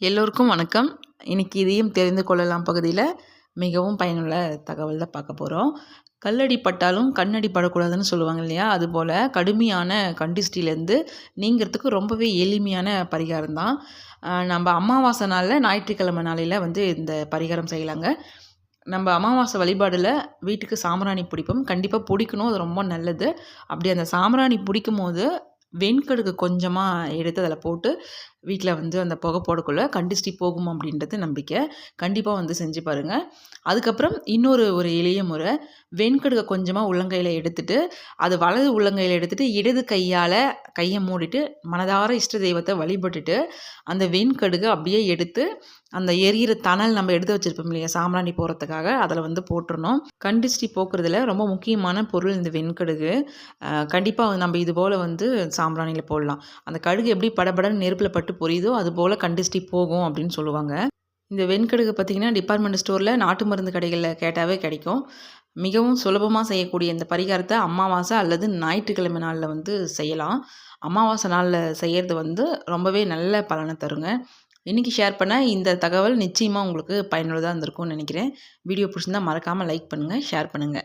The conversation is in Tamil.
எல்லோருக்கும் வணக்கம். இன்றைக்கி இதையும் தெரிந்து கொள்ளலாம் பகுதியில் மிகவும் பயனுள்ள தகவல் தான் பார்க்க போகிறோம் கல்லடி பட்டாலும் கண்ணடி படக்கூடாதுன்னு சொல்லுவாங்க இல்லையா? அதுபோல் கடுமையான கண்டிஸ்டிலேருந்து நீங்கிறதுக்கு ரொம்பவே எளிமையான பரிகாரம் தான். நம்ம அமாவாசை நாளில் ஞாயிற்றுக்கிழமை நாளையில் வந்து இந்த பரிகாரம் செய்யலாங்க. நம்ம அமாவாசை வழிபாடில் வீட்டுக்கு சாம்பிராணி பிடிப்போம். கண்டிப்பாக பிடிக்கணும். அது ரொம்ப நல்லது. அப்படி அந்த சாம்பிராணி பிடிக்கும் போது வெண்கடுகு கொஞ்சமாக எடுத்து அதில் போட்டு வீட்டில் வந்து அந்த புகை போடக்குள்ளே கண்டிஸ்டி போகும் அப்படின்றது நம்பிக்கை. கண்டிப்பாக வந்து செஞ்சு பாருங்கள் அதுக்கப்புறம் இன்னொரு ஒரு எளிய முறை வெண்கடுகை கொஞ்சமாக உள்ளங்கையில் எடுத்துட்டு அது வலது உள்ளங்கையில் எடுத்துகிட்டு இடது கையால் கையை மூடிட்டு மனதார இஷ்ட தெய்வத்தை வழிபட்டுட்டு அந்த வெண்கடுகை அப்படியே எடுத்து அந்த எரியிற தணல் நம்ம எடுத்து வச்சுருப்போம் இல்லையா சாம்பிராணி போகிறதுக்காக அதில் வந்து போட்டுருணும் கண்டிஸ்டி போக்குறதுல ரொம்ப முக்கியமான பொருள் இந்த வெண்கடுகு. கண்டிப்பாக நம்ம இது போல் வந்து சாம்பிராணியில் போடலாம். அந்த கடுகு எப்படி படபடன்னு நெருப்பில் பட்டு புரியுதோ அது போல் கண்டிஸ்டி போகும் அப்படின்னு சொல்லுவாங்க. இந்த வெண்கடுகு பார்த்திங்கன்னா டிபார்ட்மெண்ட் ஸ்டோரில் நாட்டு மருந்து கடைகளில் கேட்டாவே கிடைக்கும். மிகவும் சுலபமாக செய்யக்கூடிய இந்த பரிகாரத்தை அமாவாசை அல்லது ஞாயிற்றுக்கிழமை நாளில் வந்து செய்யலாம். அமாவாசை நாளில் செய்கிறது வந்து ரொம்பவே நல்ல பலனை தருங்க. இன்றைக்கி ஷேர் பண்ண இந்த தகவல் நிச்சயமாக உங்களுக்கு பயனுள்ளதாக இருந்திருக்கும்னு நினைக்கிறேன். வீடியோ பிடிச்சிருந்தால் மறக்காமல் லைக் பண்ணுங்கள் ஷேர் பண்ணுங்கள்